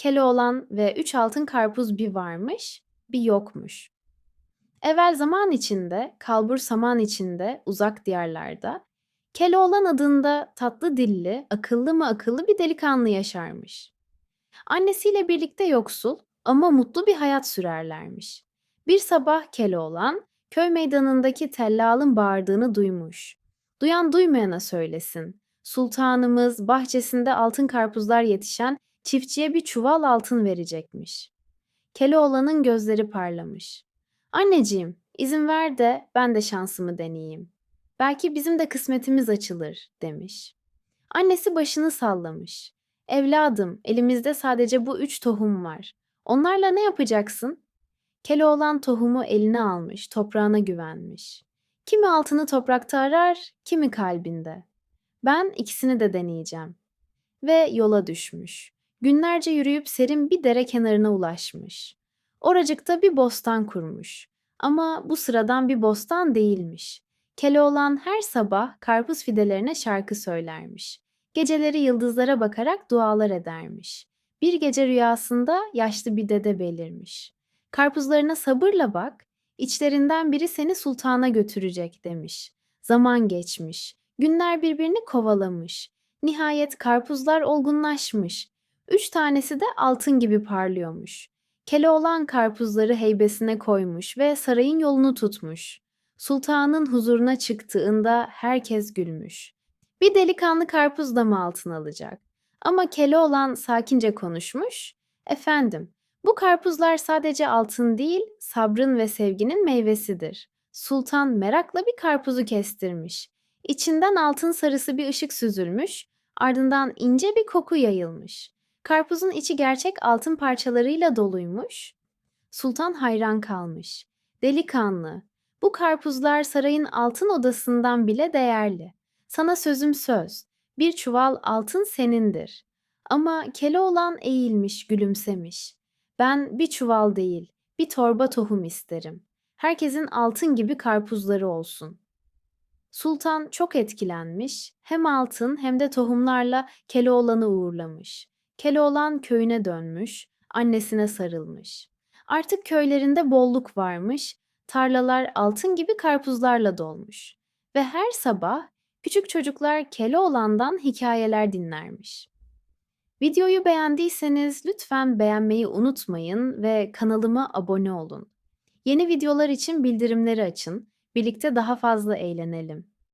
Keloğlan ve üç altın karpuz bir varmış, bir yokmuş. Evvel zaman içinde, kalbur saman içinde, uzak diyarlarda, Keloğlan adında tatlı dilli, akıllı mı akıllı bir delikanlı yaşarmış. Annesiyle birlikte yoksul ama mutlu bir hayat sürerlermiş. Bir sabah Keloğlan, köy meydanındaki tellalın bağırdığını duymuş. Duyan duymayana söylesin. Sultanımız bahçesinde altın karpuzlar yetişen çiftçiye bir çuval altın verecekmiş. Keloğlan'ın gözleri parlamış. Anneciğim, izin ver de ben de şansımı deneyeyim. Belki bizim de kısmetimiz açılır, demiş. Annesi başını sallamış. Evladım, elimizde sadece bu üç tohum var. Onlarla ne yapacaksın? Keloğlan tohumu eline almış, toprağına güvenmiş. Kimi altını toprakta arar, kimi kalbinde. Ben ikisini de deneyeceğim. Ve yola düşmüş. Günlerce yürüyüp serin bir dere kenarına ulaşmış. Oracıkta bir bostan kurmuş. Ama bu sıradan bir bostan değilmiş. Keloğlan her sabah karpuz fidelerine şarkı söylermiş. Geceleri yıldızlara bakarak dualar edermiş. Bir gece rüyasında yaşlı bir dede belirmiş. Karpuzlarına sabırla bak, içlerinden biri seni sultana götürecek demiş. Zaman geçmiş, günler birbirini kovalamış. Nihayet karpuzlar olgunlaşmış. Üç tanesi de altın gibi parlıyormuş. Keloğlan karpuzları heybesine koymuş ve sarayın yolunu tutmuş. Sultanın huzuruna çıktığında herkes gülmüş. Bir delikanlı karpuz da mı altın alacak? Ama Keloğlan sakince konuşmuş. Efendim, bu karpuzlar sadece altın değil, sabrın ve sevginin meyvesidir. Sultan merakla bir karpuzu kestirmiş. İçinden altın sarısı bir ışık süzülmüş, ardından ince bir koku yayılmış. Karpuzun içi gerçek altın parçalarıyla doluymuş. Sultan hayran kalmış. Delikanlı, bu karpuzlar sarayın altın odasından bile değerli. Sana sözüm söz, bir çuval altın senindir. Ama Keloğlan eğilmiş, gülümsemiş. Ben bir çuval değil, bir torba tohum isterim. Herkesin altın gibi karpuzları olsun. Sultan çok etkilenmiş, hem altın hem de tohumlarla Keloğlan'ı uğurlamış. Keloğlan köyüne dönmüş, annesine sarılmış. Artık köylerinde bolluk varmış, tarlalar altın gibi karpuzlarla dolmuş. Ve her sabah küçük çocuklar Keloğlan'dan hikayeler dinlermiş. Videoyu beğendiyseniz lütfen beğenmeyi unutmayın ve kanalıma abone olun. Yeni videolar için bildirimleri açın. Birlikte daha fazla eğlenelim.